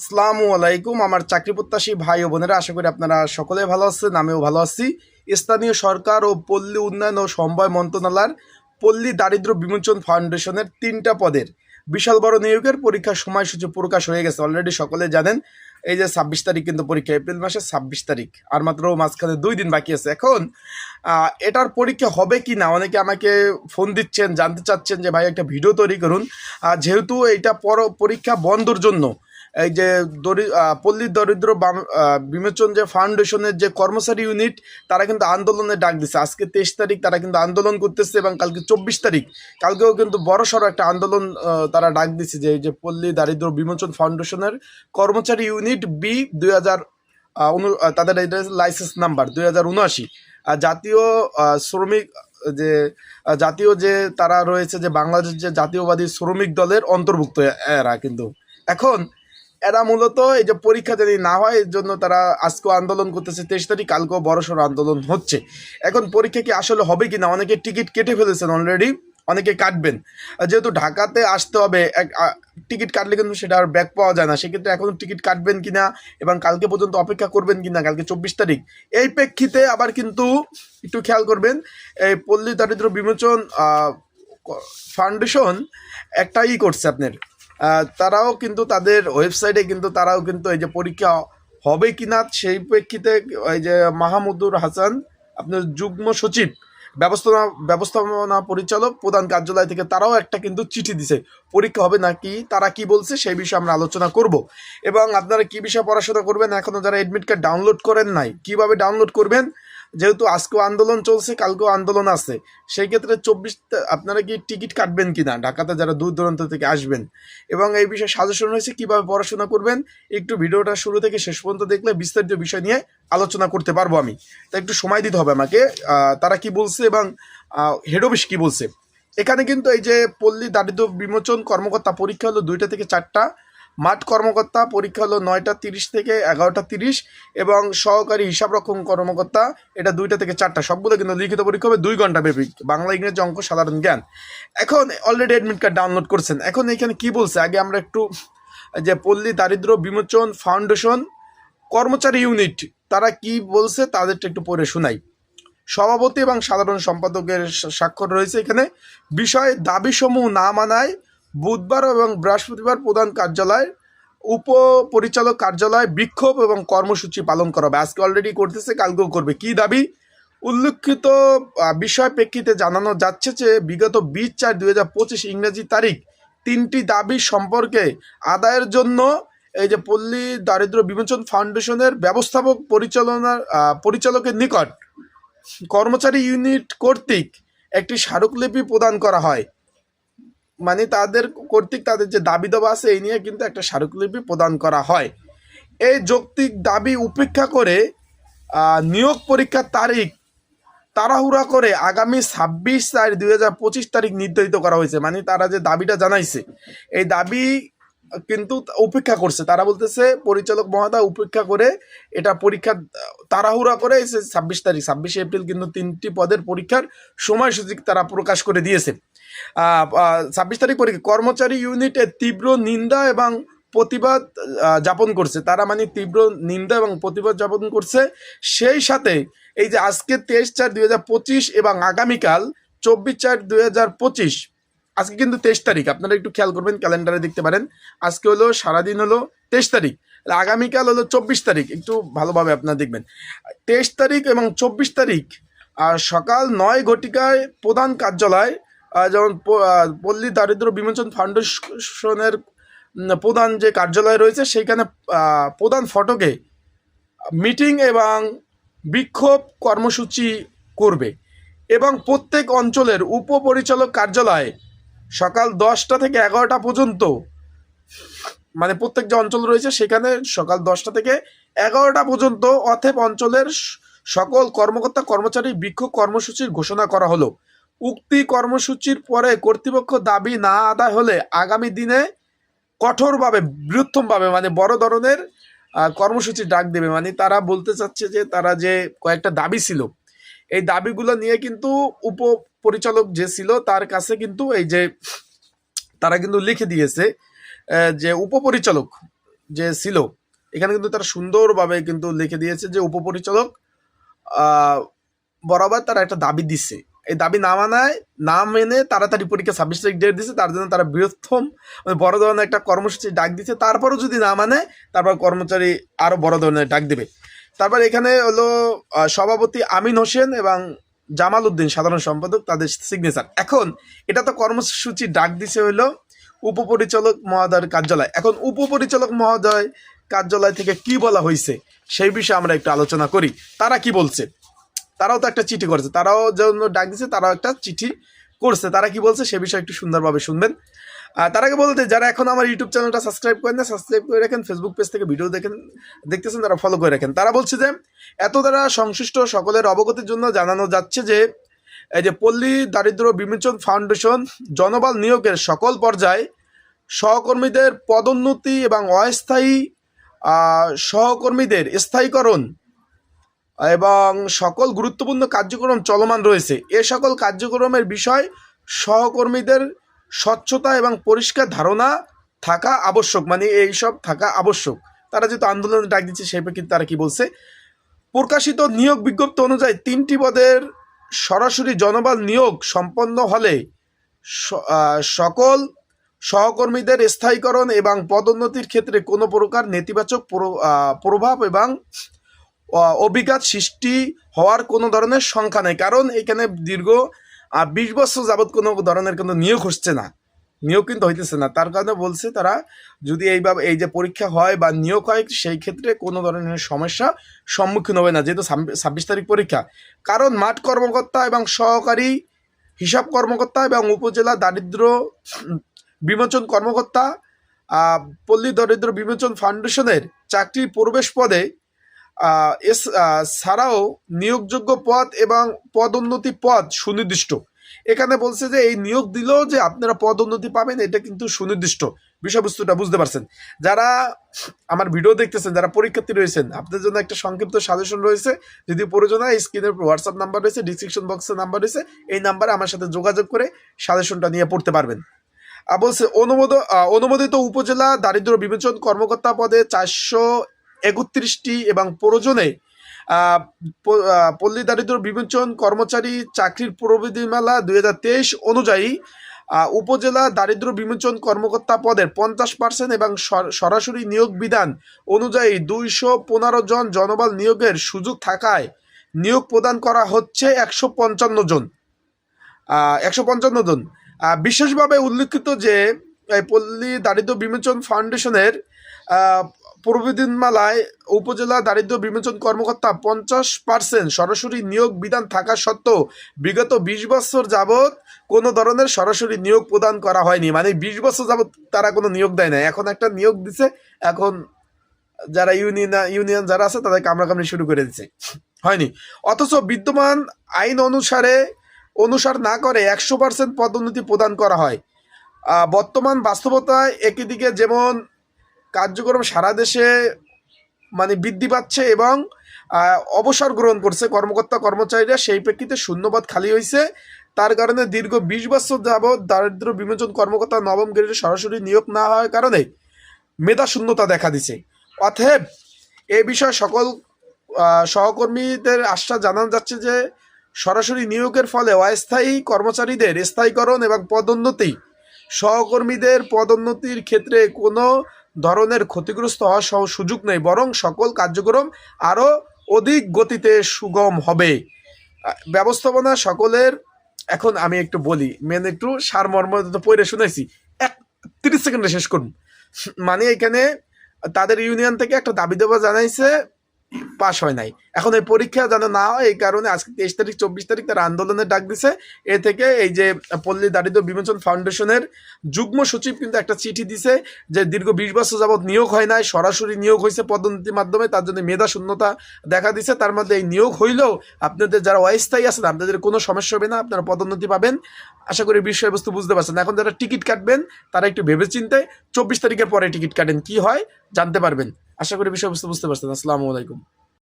আসসালামু আলাইকুম, আমার চাকরি প্রত্যাশী ভাই ও বোনেরা, আশা করি আপনারা সকলে ভালো আছেন, আমিও ভালো আছি। স্থানীয় সরকার ও পল্লী উন্নয়ন ও সমবায় মন্ত্রণালয়ের পল্লী দারিদ্র বিমোচন ফাউন্ডেশনের তিনটা পদের বিশাল বড় নিয়োগের পরীক্ষার সময়সূচি প্রকাশ হয়ে গেছে। অলরেডি সকলে জানেন, এই যে ছাব্বিশ তারিখ কিন্তু পরীক্ষা, এপ্রিল মাসের ছাব্বিশ তারিখ। আর মাত্র মাঝখানে দুই দিন বাকি আছে। এখন এটার পরীক্ষা হবে কি না? অনেকে আমাকে ফোন দিচ্ছেন, জানতে চাচ্ছেন যে, ভাই, একটা ভিডিও তৈরি করুন। যেহেতু এইটা পর, পরীক্ষা বন্ধর জন্য এই যে দরি পল্লী দরিদ্র বাম- বিমোচন যে ফাউন্ডেশনের যে কর্মচারী ইউনিট, তারা কিন্তু আন্দোলনের ডাক দিচ্ছে আজকে তেইশ তারিখ তারা কিন্তু আন্দোলন করতেছে এবং কালকে চব্বিশ তারিখ, কালকেও কিন্তু বড় সড়ো একটা আন্দোলন তারা ডাক দিছে যে এই যে পল্লী দারিদ্র বিমোচন ফাউন্ডেশনের কর্মচারী ইউনিট বি দুই হাজার তাদের লাইসেন্স নাম্বার দুই হাজার উনআশি। জাতীয় শ্রমিক, যে জাতীয় যে তারা রয়েছে যে বাংলাদেশ যে জাতীয়বাদী শ্রমিক দলের অন্তর্ভুক্ত এরা কিন্তু। এখন এরা মূলত এই যে পরীক্ষা যদি না হয়, এর জন্য তারা আজকেও আন্দোলন করতেছে, তেইশ তারিখ কালকেও বড়সড় আন্দোলন হচ্ছে। এখন পরীক্ষা কি আসলে হবে কি না অনেকে টিকিট কেটে ফেলেছেন অলরেডি অনেকে কাটবেন। যেহেতু ঢাকাতে আসতে হবে, এক টিকিট কাটলে কিন্তু সেটা আর ব্যাক পাওয়া যায় না। সেক্ষেত্রে এখন টিকিট কাটবেন কি না এবং কালকে পর্যন্ত অপেক্ষা করবেন কিনা, কালকে চব্বিশ তারিখ, এই প্রেক্ষিতে আবার কিন্তু একটু খেয়াল করবেন, এই পল্লী দারিদ্র বিমোচন ফাউন্ডেশন একটা ই করছে আপনার। তারাও কিন্তু তাদের ওয়েবসাইটে কিন্তু তারাও কিন্তু এই যে পরীক্ষা হবে কিনা সেই প্রেক্ষিতে এই যে মাহমুদুর হাসান, আপনার যুগ্ম সচিব ব্যবস্থাপনা ব্যবস্থাপনা পরিচালক, প্রধান কার্যালয় থেকে তারাও একটা কিন্তু চিঠি দিছে, পরীক্ষা হবে নাকি, তারা কি বলছে সেই বিষয়ে আমরা আলোচনা করব। এবং আপনারা কি বিষয়ে পড়াশোনা করবেন এখনও যারা এডমিট কার্ড ডাউনলোড করেন নাই, কীভাবে ডাউনলোড করবেন যেহেতু আজকেও আন্দোলন চলছে, কালকেও আন্দোলন আছে। সেই ক্ষেত্রে চব্বিশ আপনারা কি টিকিট কাটবেন কিনা? ঢাকাতে যারা দূর দূরান্ত থেকে আসবেন। এবং এই বিষয়ে সাজেশন হয়েছে কীভাবে পড়াশোনা করবেন? একটু ভিডিওটা শুরু থেকে শেষ পর্যন্ত দেখলে বিস্তারিত বিষয় নিয়ে আলোচনা করতে পারব আমি। তা একটু সময় দিতে হবে আমাকে। তারা কি বলছে এবং হেড অফিস কি বলছে? এখানে কিন্তু এই যে পল্লী দারিদ্র বিমোচন কর্মকর্তা পরীক্ষা হলো দুইটা থেকে চারটা। মাঠ কর্মকর্তা পরীক্ষা হলো নয়টা তিরিশ থেকে এগারোটা তিরিশ এবং সহকারী হিসাবরক্ষণ কর্মকর্তা, এটা দুইটা থেকে চারটা, সবগুলো কিন্তু লিখিত পরীক্ষা হবে দুই ঘণ্টা ব্যাপী। বাংলা, ইংরেজি অঙ্ক, সাধারণ জ্ঞান। এখন অলরেডি অ্যাডমিট কার্ড ডাউনলোড করছেন। এখন এখানে কি বলছে? আগে আমরা একটু, যে পল্লী দারিদ্র বিমোচন ফাউন্ডেশন কর্মচারী ইউনিট তারা কি বলছে তাদেরটা একটু পড়ে শোনাই। সভাপতি এবং সাধারণ সম্পাদকের স্বাক্ষর রয়েছে এখানে। বিষয় দাবিসমূহ না মানায় বুধবার এবং বৃহস্পতিবার প্রধান কার্যালয় উপ পরিচালক কার্যালয়, বিক্ষোভ এবং কর্মসূচি পালন করা হবে। আজকে অলরেডি করতেছে, কালকেও করবে। কি দাবি? উল্লেখিত বিষয় প্রেক্ষিতে জানানো যাচ্ছে যে, বিগত বিশ চার দুই হাজার পঁচিশ ইংরেজি তারিখ তিনটি দাবি সম্পর্কে আদায়ের জন্য এই যে পল্লী দারিদ্র বিমোচন ফাউন্ডেশনের ব্যবস্থাপক পরিচালনার পরিচালকের নিকট কর্মচারী ইউনিট কর্তৃক একটি স্মারকলিপি প্রদান করা হয়। মানে তাদের কর্তৃক তাদের যে দাবি দাবা আছে, এই নিয়ে কিন্তু একটা স্মারকলিপি প্রদান করা হয়। এই যৌক্তিক দাবি উপেক্ষা করে নিয়োগ পরীক্ষার তারিখ তাড়াহুড়া করে আগামী ছাব্বিশ চার দুই হাজার পঁচিশ তারিখ নির্ধারিত করা হয়েছে। মানে তারা যে দাবিটা জানাইছে, এই দাবি কিন্তু উপেক্ষা করছে। তারা বলতেছে, পরিচালক মহোদয় উপেক্ষা করে এটা পরীক্ষা তাড়াহুড়া করে ছাব্বিশ তারিখ, ছাব্বিশে এপ্রিল কিন্তু তিনটি পদের পরীক্ষার সময়সূচি তারা প্রকাশ করে দিয়েছে। ছাব্বিশ তারিখ পরীক্ষা। কর্মচারী ইউনিটে তীব্র নিন্দা এবং প্রতিবাদ যাপন করছে। তারা মানে তীব্র নিন্দা এবং প্রতিবাদ যাপন করছে। সেই সাথে এই যে আজকে তেইশ চার দুই হাজার পঁচিশ এবং আগামীকাল চব্বিশ চার দুই হাজার পঁচিশ, আজকে কিন্তু তেইশ তারিখ। আপনারা একটু খেয়াল করবেন, ক্যালেন্ডারে দেখতে পারেন। আজকে হলো সারাদিন হলো তেইশ তারিখ। আগামীকাল হলো চব্বিশ তারিখ। একটু ভালোভাবে আপনারা দেখবেন। তেইশ তারিখ এবং চব্বিশ তারিখ সকাল নয় ঘটিকায় প্রধান কার্যালয় যেমন পল্লী দারিদ্র বিমোচন ফাউন্ডেশনের প্রধান যে কার্যালয় রয়েছে, সেইখানে প্রধান ফটকে মিটিং এবং বিক্ষোভ কর্মসূচি করবে। এবং প্রত্যেক অঞ্চলের উপপরিচালক কার্যালয়ে সকাল দশটা থেকে এগারোটা পর্যন্ত মানে প্রত্যেক যে অঞ্চল রয়েছে, সেখানে সকাল দশটা থেকে এগারোটা পর্যন্ত অথেব অঞ্চলের সকল কর্মকর্তা, কর্মচারী বিক্ষোভ কর্মসূচির ঘোষণা করা হলো। উক্তি কর্মসূচির পরে কর্তৃপক্ষ দাবি না আদায় হলে আগামী দিনে কঠোরভাবে, বৃহত্তমভাবে মানে বড় ধরনের কর্মসূচি ডাক দেবে। মানে তারা বলতে চাচ্ছে যে, তারা যে কয়েকটা দাবি ছিল, এই দাবিগুলো নিয়ে কিন্তু উপ পরিচালক যে ছিল, তার কাছে কিন্তু এই যে, তারা কিন্তু লিখে দিয়েছে যে উপপরিচালক যে ছিল, এখানে কিন্তু তারা সুন্দরভাবে কিন্তু লিখে দিয়েছে যে উপপরিচালক বরাবর তারা একটা দাবি দিচ্ছে। এই দাবি না মানায়, না মেনে তাড়াতাড়ি পরীক্ষা ছাব্বিশ তারিখ ডেট দিচ্ছে তার জন্য তারা বৃহত্তম মানে বড় ধরনের একটা কর্মসূচি ডাক দিচ্ছে তারপরও যদি না মানে তারপর কর্মচারী আরও বড় ধরনের ডাক দেবে। তারপর এখানে হলো সভাপতি আমিন হোসেন এবং জামাল উদ্দিন, সাধারণ সম্পাদক, তাদের সিগনেচার এখন এটা তো কর্মসূচি ডাক দিছে হলো উপপরিচালক মহোদয়ের কার্যালয়। এখন উপপরিচালক মহোদয় কার্যালয় থেকে কি বলা হয়েছে সেই বিষয়ে আমরা একটু আলোচনা করি। তারা কি বলছে? তারাও তো একটা চিঠি করেছে। তারাও জন্য ডাক দিছে, তারাও একটা চিঠি করছে। তারা কি বলছে সে বিষয়ে একটু সুন্দরভাবে শুনবেন। আর তার আগে বলতে, যারা এখন আমার ইউটিউব চ্যানেলটা সাবস্ক্রাইব করেন না সাবস্ক্রাইব করে রাখেন ফেসবুক পেজ থেকে ভিডিও দেখেন, দেখতেছেন, তারা ফলো করে রাখেন। তারা বলছে যে, এত দ্বারা সংশ্লিষ্ট সকলের অবগতির জন্য জানানো যাচ্ছে যে, এই যে পল্লী দারিদ্র বিমোচন ফাউন্ডেশন জনবল নিয়োগের সকল পর্যায়ে সহকর্মীদের পদোন্নতি এবং অস্থায়ী সহকর্মীদের স্থায়ীকরণ এবং সকল গুরুত্বপূর্ণ কার্যক্রম চলমান রয়েছে। এ সকল কার্যক্রমের বিষয় সহকর্মীদের স্বচ্ছতা এবং পরিষ্কার ধারণা থাকা আবশ্যক মানে এই সব থাকা আবশ্যক। তারা যেহেতু আন্দোলনে ডাক দিচ্ছে, সেই প্রেক্ষিতে তারা কি বলছে? প্রকাশিত নিয়োগ বিজ্ঞপ্তি অনুযায়ী তিনটি পদের সরাসরি জনবল নিয়োগ সম্পন্ন হলে সকল সহকর্মীদের স্থায়ীকরণ এবং পদোন্নতির ক্ষেত্রে কোনো প্রকার নেতিবাচক প্র- প্রভাব এবং অভিঘাত সৃষ্টি হওয়ার কোনো ধরনের সংখ্যা নেই। কারণ এখানে দীর্ঘ বিশ বছর যাবৎ কোনো ধরনের কোনো নিয়োগ হচ্ছে না। নিয়োগ কিন্তু হইতেছে না। তার কারণে বলছে তারা, যদি এইভাবে এই যে পরীক্ষা হয় বা নিয়োগ হয়, সেই ক্ষেত্রে কোনো ধরনের সমস্যা সম্মুখীন হবে না, যেহেতু ছাব্বিশ তারিখ পরীক্ষা। কারণ মাঠ কর্মকর্তা এবং সহকারী হিসাব কর্মকর্তা এবং উপজেলা দারিদ্র বিমোচন কর্মকর্তা পল্লী দরিদ্র বিমোচন ফাউন্ডেশনের চাকরি প্রবেশ পদে এস ছাড়াও নিয়োগযোগ্য পদ এবং পদোন্নতি পদ সুনির্দিষ্ট। এখানে বলছে যে, এই নিয়োগ দিলেও যে আপনারা পদোন্নতি পাবেন, এটা কিন্তু সুনির্দিষ্ট। বিষয়বস্তুটা বুঝতে পারছেন। যারা আমার ভিডিও দেখতেছেন, যারা পরীক্ষার্থী রয়েছেন, আপনাদের জন্য একটা সংক্ষিপ্ত সাজেশন রয়েছে। যদি প্রয়োজন হয়, স্ক্রিনের হোয়াটসঅ্যাপ নাম্বার রয়েছে ডিসক্রিপশন বক্সের নাম্বার রয়েছে, এই নাম্বারে আমার সাথে যোগাযোগ করে সাজেশনটা নিয়ে পড়তে পারবেন। আর বলছে, অনুমোদ অনুমোদিত উপজেলা দারিদ্র বিবেচন কর্মকর্তা পদে চারশো একত্রিশটি এবং প্রয়োজনে পল্লী দারিদ্র বিবেচন কর্মচারী চাকরির প্রবিধিমালা দুই হাজার তেইশ অনুযায়ী উপজেলা দারিদ্র বিমোচন কর্মকর্তা পদের পঞ্চাশ পার্সেন্ট এবং সর- সরাসরি নিয়োগ বিধান অনুযায়ী দুইশো পনেরো জন জনবল নিয়োগের সুযোগ থাকায় নিয়োগ প্রদান করা হচ্ছে একশো পঞ্চান্ন জন। একশো পঞ্চান্ন জন। বিশেষভাবে উল্লেখিত যে পল্লী দারিদ্র বিমোচন ফাউন্ডেশনের প্রবিধানমালায় উপজেলা দারিদ্র বিমোচন কর্মকর্তা পঞ্চাশ পার্সেন্ট সরাসরি নিয়োগ বিধান থাকা সত্ত্বেও বিগত বিশ বছর যাবৎ কোনো ধরনের সরাসরি নিয়োগ প্রদান করা হয়নি। মানে বিশ বছর যাবৎ তারা কোনো নিয়োগ দেয় না এখন একটা নিয়োগ দিছে। এখন যারা ইউনিয়ন ইউনিয়ন যারা আছে তাদের কামড়াকামড়ি শুরু করে দিচ্ছে হয়নি। অথচ বিদ্যমান আইন অনুসারে, অনুসার না করে একশো পার্সেন্ট পদোন্নতি প্রদান করা হয়। বর্তমান বাস্তবতায় একই দিকে যেমন কার্যক্রম সারা দেশে মানে বৃদ্ধি পাচ্ছে এবং অবসর গ্রহণ করছে কর্মকর্তা কর্মচারীরা। সেই প্রেক্ষিতে শূন্যপদ খালি হয়েছে। তার কারণে দীর্ঘ বিশ বছর যাবৎ দারিদ্র বিমোচন কর্মকর্তা নবম গ্রেডে সরাসরি নিয়োগ না হওয়ার কারণে মেধা শূন্যতা দেখা দিছে। অতএব এ বিষয়ে সকল সহকর্মীদের আশ্বাস জানানো যাচ্ছে যে, সরাসরি নিয়োগের ফলে অস্থায়ী কর্মচারীদের স্থায়ীকরণ এবং পদোন্নতি, সহকর্মীদের পদোন্নতির ক্ষেত্রে কোনো ধরনের ক্ষতিগ্রস্ত হওয়ার সহ- সুযোগ নেই, বরং সকল কার্যক্রম আরও অধিক গতিতে সুগম হবে। ব্যবস্থাপনা সকলের, এখন আমি একটু বলি মেন একটু সারমর্ম পড়ে শুনেছি। এক, তিরিশ সেকেন্ডে শেষ করুন। মানে এখানে তাদের ইউনিয়ন থেকে একটা দাবি দেওয়া জানাইছে পাশ হয় নাই। এখন এই পরীক্ষা যেন না হয়, এই কারণে আজকে তেইশ তারিখ, চব্বিশ তারিখ তারা আন্দোলনের ডাক দিছে। এ থেকে এই যে পল্লী দারিদ্র বিমোচন ফাউন্ডেশনের যুগ্ম সচিব কিন্তু একটা চিঠি দিছে যে দীর্ঘ বিশ বছর যাবৎ নিয়োগ হয় নাই, সরাসরি নিয়োগ হয়েছে পদোন্নতির মাধ্যমে, তার জন্য মেধা শূন্যতা দেখা দিছে। তার মধ্যে এই নিয়োগ হইলেও আপনাদের যারা অস্থায়ী আছেন, আপনাদের কোনো সমস্যা হবে না, আপনারা পদোন্নতি পাবেন। আশা করি বিষয়বস্তু বুঝতে পারছেন। এখন যারা টিকিট কাটবেন, তারা একটু ভেবে চিন্তে চব্বিশ তারিখের পরে টিকিট কাটেন, কি হয়? জানতে পারবেন। আশা করি বিষয়বস্তু বুঝতে পারছেন। আসসালামু আলাইকুম।